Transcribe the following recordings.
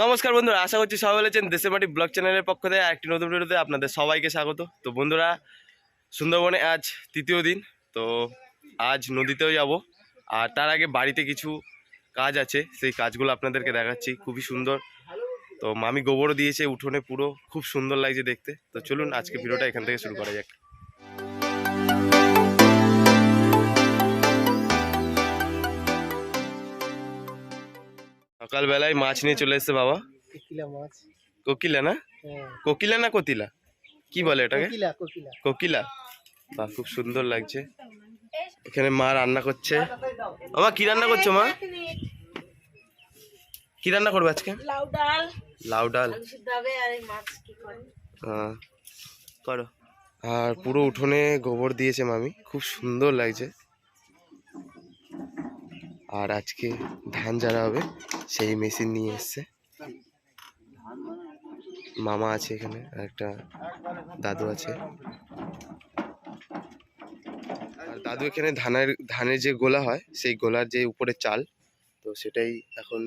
নমস্কার বন্ধুরা, আশা করছি সবাই বলেছেন দেশের মাটি ব্লগ চ্যানেলের পক্ষ থেকে একটি নতুন ভিডিওতে আপনাদের সবাইকে স্বাগত। তো বন্ধুরা, সুন্দরবনে আজ তৃতীয় দিন, তো আজ নদীতেও যাব। আর তার আগে বাড়িতে কিছু কাজ আছে, সেই কাজগুলো আপনাদেরকে দেখাচ্ছি, খুবই সুন্দর। তো মামি গোবরও দিয়েছে, উঠোনে পুরো খুব সুন্দর লাগছে দেখতে। তো চলুন আজকে ভিডিওটা এখান থেকে শুরু করা যাক। সকালবেলায় মাছ নিয়ে চলে এসছে বাবা। কোকিলা মাছ। কোকিলা না? হ্যাঁ। কোকিলা না কতিলা? কি বলে এটাকে? কোকিলা কোকিলা। কোকিলা। খুব সুন্দর লাগছে। এখানে মা রান্না করছে। আমা কি রান্না করছ মা? কি রান্না করবে আজকে? লাউ ডাল। লাউ ডাল। আলু সিদ্ধ হবে আর এই মাছ কি করে? হ্যাঁ। করো। আর পুরো উঠোনে গোবর দিয়েছে মামি। খুব সুন্দর লাগছে। আর আজকে ধান ঝাড়া হবে। সেই মেশিন নিয়ে এসছে। মামা আছে এখানে আর একটা দাদু আছে। আর দাদু এখানে ধানের ধানের যে গোলা হয় সেই গোলার যে উপরে চাল তো সেটাই এখন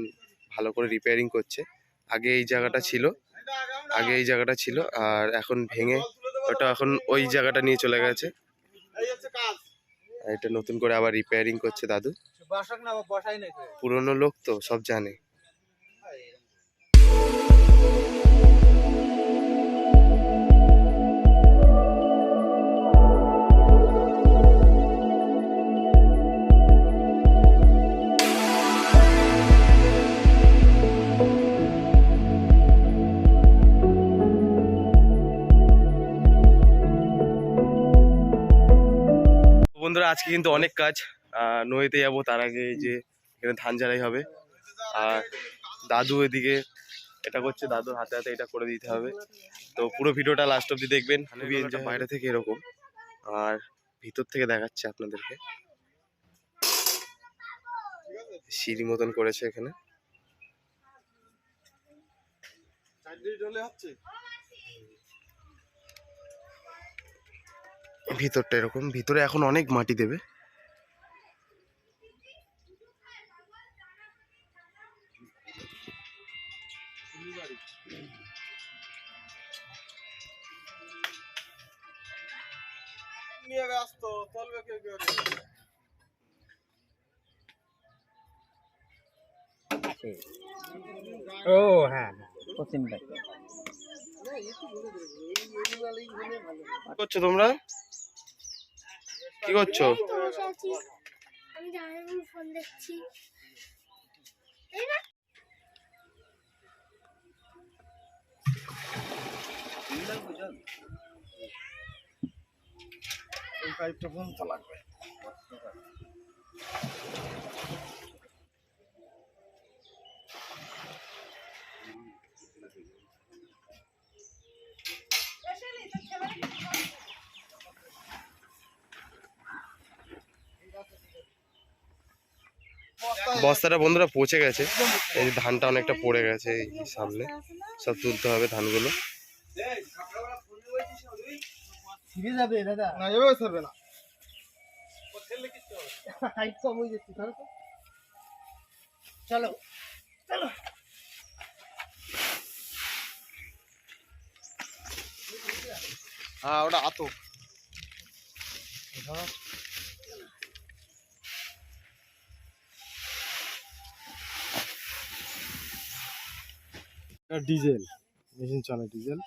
ভালো করে রিপেয়ারিং করছে। আগে এই জায়গাটা ছিল আগে এই জায়গাটা ছিল আর এখন ভেঙে ওটা এখন ওই জায়গাটা নিয়ে চলে গেছে। এটা নতুন করে আবার রিপেয়ারিং করছে দাদু। পুরনো লোক তো সব জানে। বন্ধুরা আজকে কিন্তু অনেক কাজ। নদীতে যাব তার আগে যে এখানে ধান ঝাড়াই হবে। আর দাদু এদিকে এটা করছে দাদুর হাতে হাতে এটা করে দিতে হবে। তো পুরো ভিডিওটা লাস্ট অব্দি দেখবেন বাইরে থেকে এরকম। আর ভিতর থেকে দেখাচ্ছে আপনাদেরকে। সিঁড়ি মতন করেছে এখানে। ভিতরটা এরকম। ভিতরে এখন অনেক মাটি দেবে। ও হ্যাঁ কি করছ তোমরা? কি করছ? এই তো বসে আছি। আমি জানাব ফোন দেখছি। এই না এই পাইপটা ফোন তো লাগবে বস্তাটা বন্ধুরা পচে গেছে। এই ধানটা অনেকটা পড়ে গেছে এই সামনে। সব তুলতে হবে ধানগুলো। হয়ে চলো চলো। হ্যাঁ ওটা আতো ডিজেল মেশিন চলে ডিজেল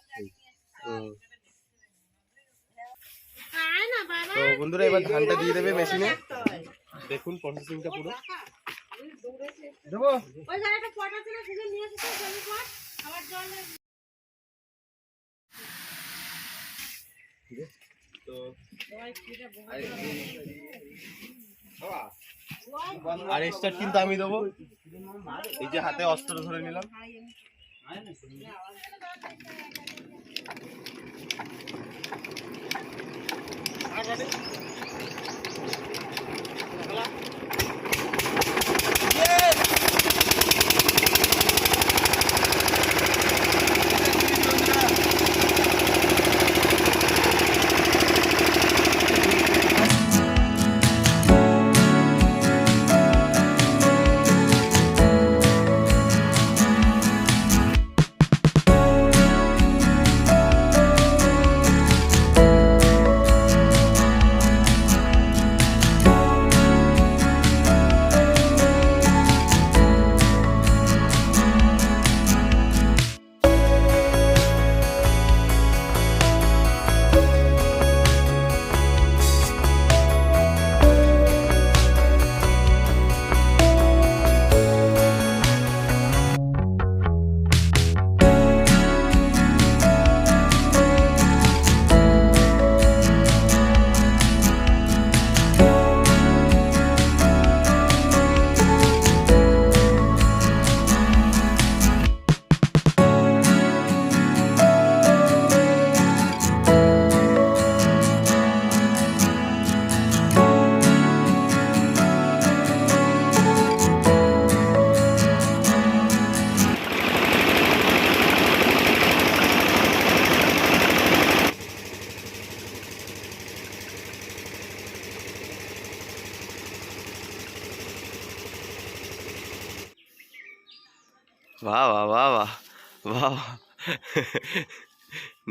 তো বন্ধুরা এবার ধানটা দিয়ে দেবে মেশিনে। দেখুন প্রসেসিংটা পুরো। দেবো? ওই জায়গাটা পটা ছিল সেটা নিয়ে এসেছে জমি পট আবার জল তো আর স্টার্ট কিন্তু আমি দেবো। এই যে হাতে অস্ত্র ধরে নিলাম। આ ગાડી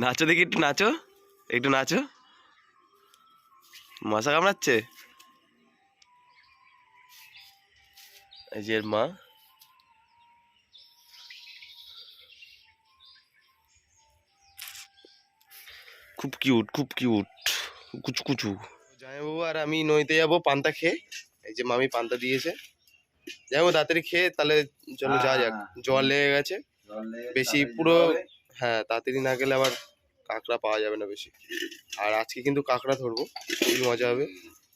নাচো দেখি একটু নাচো। একটু নাচো। মশা কামড়াচ্ছে? এই যে মা। খুব কিউট খুব কিউট। কুচু কুচু জামাইবাবু আর আমি নইতে যাব পান্তা খেয়ে। এই যে মামি পান্তা দিয়েছে। যাব তাড়াতাড়ি খেয়ে তাহলে চলো যাওয়া যাক। জল লেগে গেছে। বেশি পুরো হ্যাঁ তাড়াতাড়ি না গেলে আবার কাঁকড়া পাওয়া যাবে না বেশি। আর আজকে কিন্তু কাঁকড়া ধরবো খুবই মজা হবে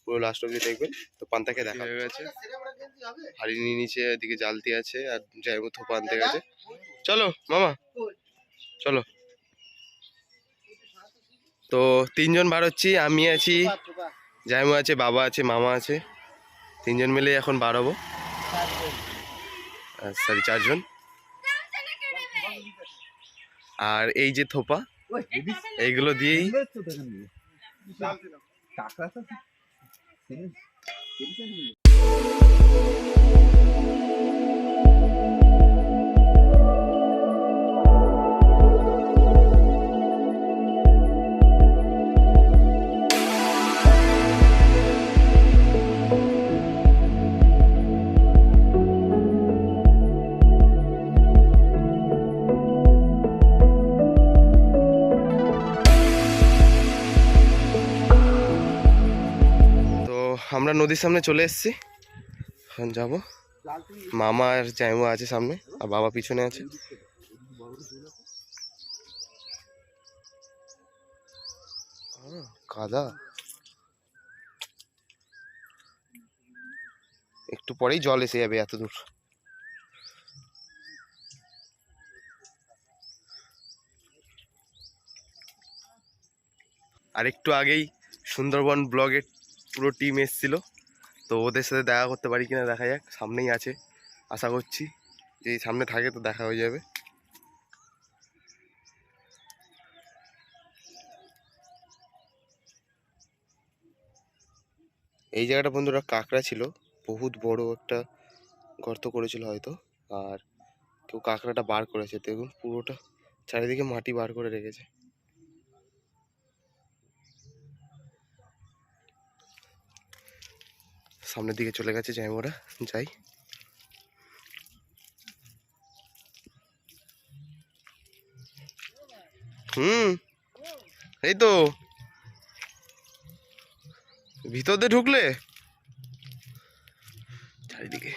পুরো লাস্ট অব্দি দেখবেন। তো পান্তা খেয়ে দেখা হয়ে গেছে। হাড়ি নিয়ে নিচে এদিকে জালতি আছে আর যাইবো থোপা আনতে গেছে। চলো মামা। চলো। তো তিনজন বার হচ্ছি আমি আছি জাইমু আছে বাবা আছে মামা আছে। তিনজন মিলে এখন বার হব সরি চারজন। আর এই যে থোপা এইগুলো দিয়েই? তো নদীর সামনে চলে এসেছি। এখন যাব। মামা আর জাইমু আছে সামনে, আর বাবা পিছনে আছে। কাদা। একটু পরেই জল এসে যাবে এত দূর আর একটু আগেই সুন্দরবন ব্লগের পুরো টিম এসছিল। তো ওদের সাথে দেখা করতে পারি কিনা দেখা যাক, সামনেই আছে। আশা করছি যদি সামনে থাকে তো দেখা হয়ে যাবে। এই জায়গাটা বন্ধুরা কাঁকড়া ছিল, বহুত বড় একটা গর্ত করেছিল হয়তো, আর কেউ কাঁকড়াটা বার করেছে। দেখুন পুরোটা চারিদিকে মাটি বার করে রেখেছে। সামনের দিকে চলে গেছে ওরা, যাই। হুম, এই তো। ভিতর দিয়ে ঢুকলে? চারিদিকে।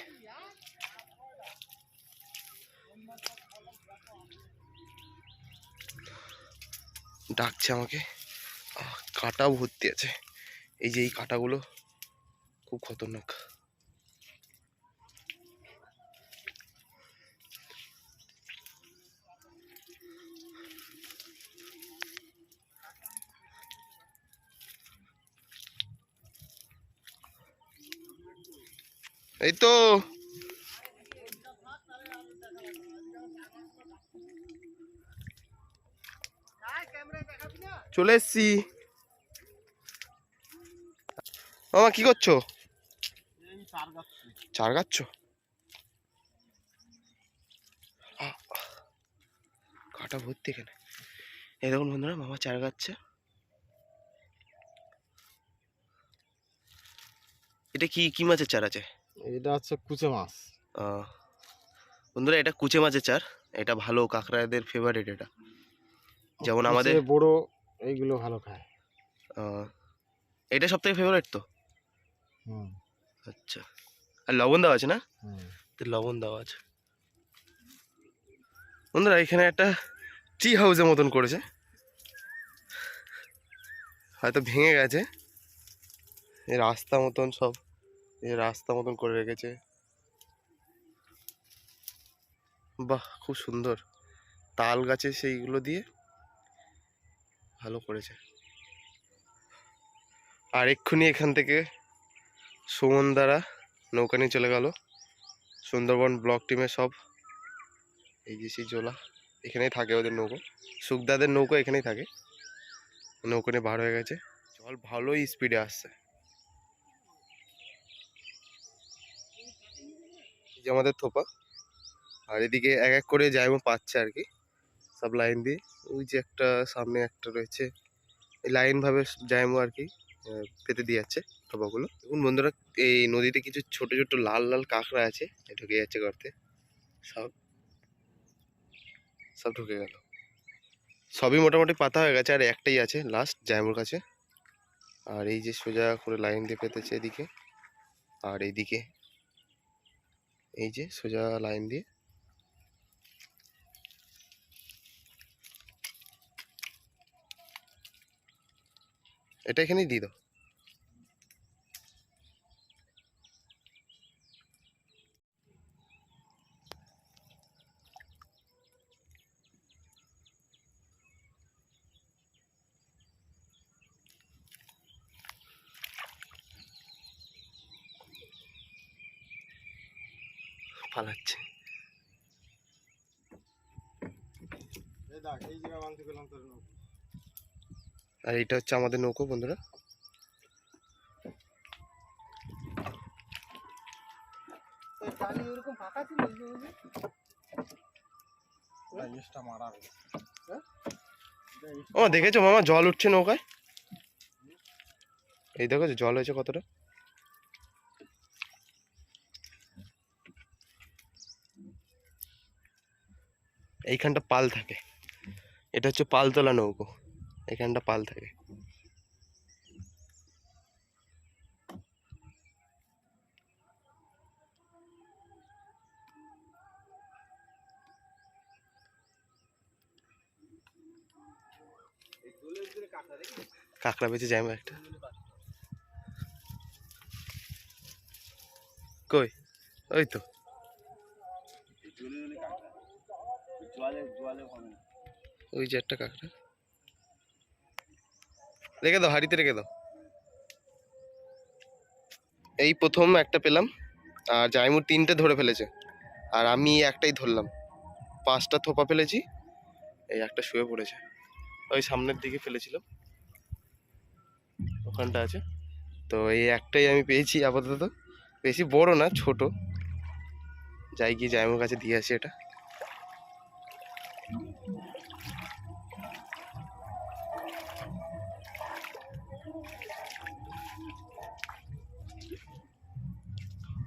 ডাকছে আমাকে। কাঁটাও ভর্তি আছে। এই যে এই কাঁটাগুলো। খুব খতরনাক এই তো চলে এসছি মামা কি করছ চার গাচ্ছ কাটা ভর্তি এখানে। এই দেখুন বন্ধুরা মামা চার গাচ্ছে এটা কি কি মাছের চার আছে? এটা হচ্ছে কুচে মাছ। বন্ধুরা এটা কুচে মাছের চার। এটা ভালো কাঁকড়াদের ফেভারিট এটা। যেমন আমাদের বড় এইগুলো ভালো খায়। এটা সব থেকে ফেভারিট তো? হুম। আচ্ছা। আর লবণ দেওয়া আছে না? তো লবণ দেওয়া আছে। বন্ধুরা এখানে একটা টি হাউসের মতন করেছে। হয়তো ভেঙে গেছে। এই রাস্তা মতন সব এই রাস্তা মতন করে রেখেছে। বাহ খুব সুন্দর। তাল গাছে সেইগুলো দিয়ে ভালো করেছে। আর এক্ষুনি এখান থেকে সুমন দ্বারা নৌকা নিয়ে চলে গেল। সুন্দরবন ব্লক টিমের সব এই যে সেই জোলা। এখানেই থাকে ওদের নৌকো। সুখদাদের নৌকো এখানেই থাকে। নৌকো নিয়ে বার হয়ে গেছে। জল ভালোই স্পিডে আসছে। যে আমাদের থোপা। আর এদিকে এক এক করে জায়মো পাচ্ছে আর কি। সব লাইন দিয়ে। ওই যে একটা, সামনে একটা রয়েছে। এই লাইন ভাবে জায়মো আর কি পেতে দিয়ে যাচ্ছে। থোপাগুলো এখন বন্ধুরা, এই নদীতে কিছু ছোট ছোট, লাল লাল কাঁকড়া আছে। ঢুকে যাচ্ছে গর্তে সব সব ঢুকে গেল। সবই মোটামুটি পাতা হয়ে গেছে, আর একটাই আছে লাস্ট জায়মোর কাছে। আর এই যে সোজা করে লাইন দিয়ে পেতেছে এদিকে। আর এইদিকে, এই যে সোজা লাইন দিয়ে। এটা এখানেই দিয়ে দাও। পালাচ্ছে। আর এটা হচ্ছে আমাদের নৌকো বন্ধুরা। হ্যাঁ? ও দেখেছ মামা জল উঠছে নৌকায় এই দেখো জল হয়েছে কতটা এইখানটা পাল থাকে। এটা হচ্ছে পালতলা নৌকো এখানটা পাল থাকে। কাঁকড়া বেঁচে আমার একটা। কই? ওই তো। ওই যে একটা কাঁকড়া। রেখে দাও, হাড়িতে রেখে দাও। এই প্রথম একটা পেলাম, আর জাইমুর তিনটে ধরে ফেলেছে। আর আমি একটাই ধরলাম। পাঁচটা থোপা ফেলেছি, এই একটা শুয়ে পড়েছে। ওই সামনের দিকে ফেলেছিলাম। ওখানটা আছে। তো এই একটাই আমি পেয়েছি আপাতত। বেশি বড় না, ছোট। যাই গিয়ে জাইমুর কাছে দিয়ে আসি এটা।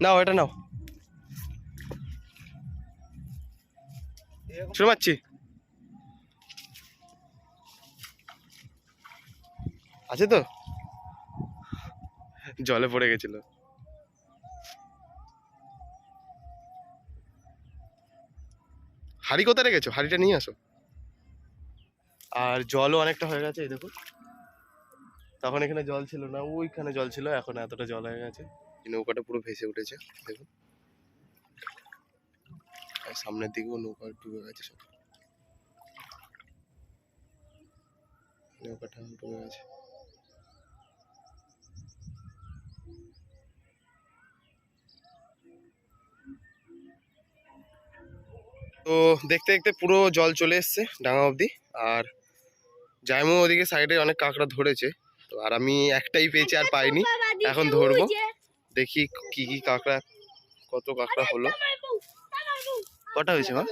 নাও, এটা নাও। শুনে পাচ্ছি আছে তো? জলে পড়ে গেছিল। হাড়ি কোথায় রেখেছো? হাড়িটা নিয়ে আসো। আর জলও অনেকটা হয়ে গেছে, এই দেখো তখন এখানে জল ছিল না, ওইখানে জল ছিল, এখন এতটা জল হয়ে গেছে। এই নৌকাটা পুরো ভেসে উঠেছে দেখুন। আর সামনের দিকেও নৌকা ডুবে গেছে সব। নৌকাটা ডুবে গেছে। তো দেখতে দেখতে পুরো জল চলে এসছে ডাঙা অবধি আর জাইমো ওদিকে সাইডে অনেক কাঁকড়া ধরেছে তো আর আমি একটাই পেয়েছি আর পাইনি। এখন ধরবো। দেখি কি কি কাঁকড়া কত কাঁকড়া হলো। কটা হয়েছে মা?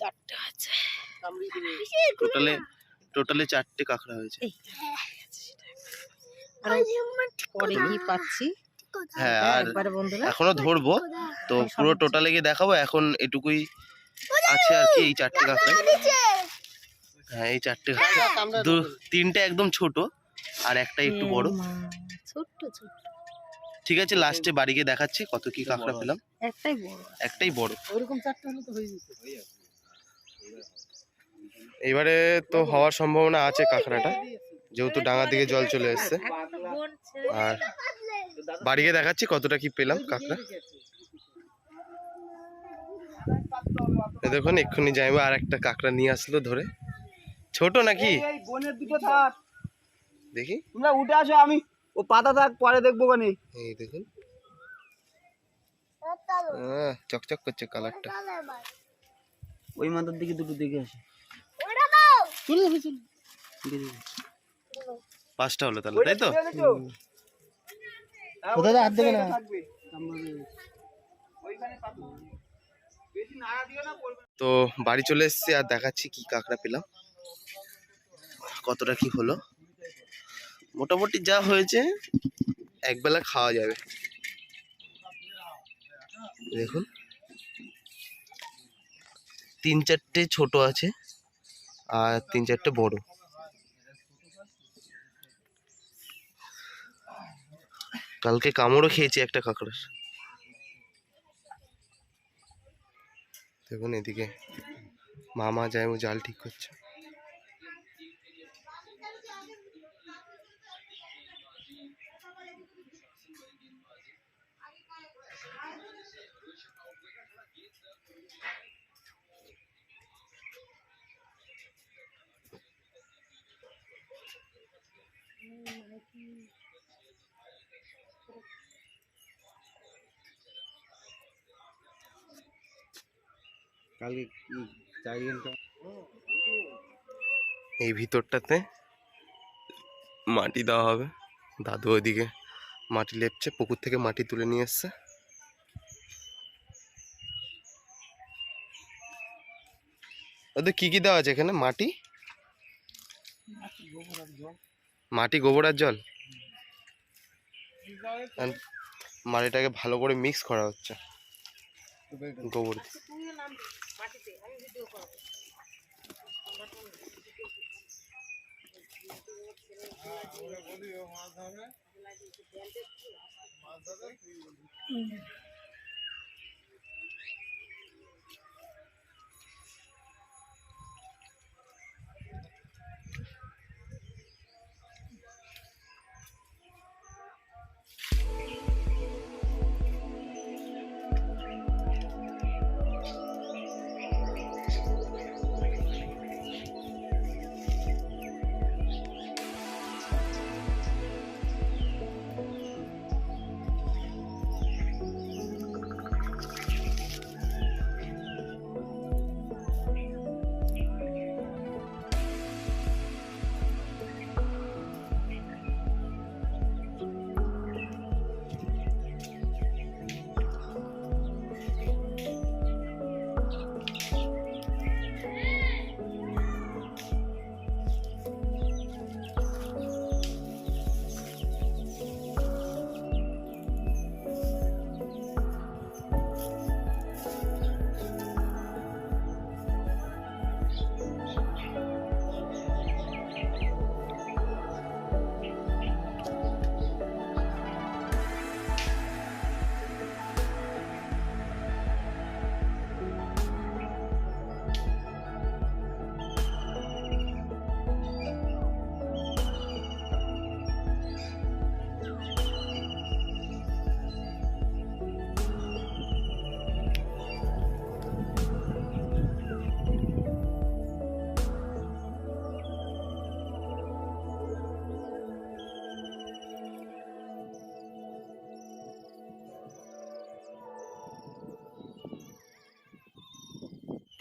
চারটা আছে। টোটালে টোটালে চারটে কাঁকড়া হয়েছে। পরে কি পাচ্ছি? হ্যাঁ আর এখনও ধরবো। তো পুরো টোটালে গিয়ে দেখাবো। এখন এটুকুই আছে আর কি এই চারটে কাঁকড়া। হ্যাঁ এই চারটে কাঁকড়া। দু তিনটে একদম ছোট আর একটা একটু বড়। ছোট্ট ছোট্ট। ঠিক আছে লাস্টে বাড়ি গিয়ে দেখাচ্ছি কত কি কাঁকড়া পেলাম। একটাই বড় একটাই বড়। ওরকম চারটা হলে তো হয়ে যেত। এবারে তো হওয়ার সম্ভাবনা আছে কাঁকড়াটা যেহেতু ডাঙার দিকে জল চলে এসছে। আর বাড়ি গিয়ে দেখাচ্ছি কতটা কি পেলাম কাঁকড়া। দেখুন এক্ষুনি যাইবো আর একটা কাঁকড়া নিয়ে আসলো ধরে। ছোট নাকি? এই বনের দুটো থাক। দেখি। তোমরা উঠে আসো আমি ও পাতা থাক পরে দেখব কানে এই দেখুন। চকচক করছে কালারটা। ওই মাথার দিকে দুটো দেখে আসে। পাঁচটা হলো তাহলে তাই তো? কোথায় হাত দেবে না। তো বাড়ি চলে এসেছি আর দেখাচ্ছি কি কাঁকড়া পেলাম। কতটা কি হলো? মোটামুটি যা হয়েছে, একবেলা খাওয়া যাবে। দেখুন। তিন চারটে ছোট আছে, আর তিন চারটে বড়। কালকে কামড়ও খেয়েছি একটা কাঁকড়ার। দেখুন এদিকে। মামা যায় ও জাল ঠিক করছে। কালকে কি চাইলেন এই ভিতরটাতে মাটি দেওয়া হবে। দাদু ওইদিকে মাটি লেপছে পুকুর থেকে মাটি তুলে নিয়ে এসছে। ওদের কি কি দেওয়া আছে এখানে? মাটি? মাটি গোবর আর জল মাটিটাকে ভালো করে মিক্স করা হচ্ছে। গোবর দিয়ে।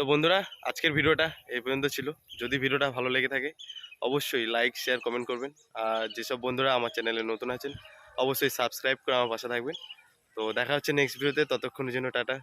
তো বন্ধুরা, আজকের ভিডিওটা এই পর্যন্ত ছিল। যদি ভিডিওটা ভালো লেগে থাকে, অবশ্যই লাইক শেয়ার কমেন্ট করবেন। আর যেসব বন্ধুরা আমার চ্যানেলে নতুন আছেন, অবশ্যই সাবস্ক্রাইব করে আমার পাশে থাকবেন। তো দেখা হচ্ছে নেক্সট ভিডিওতে ততক্ষণের জন্য টাটা।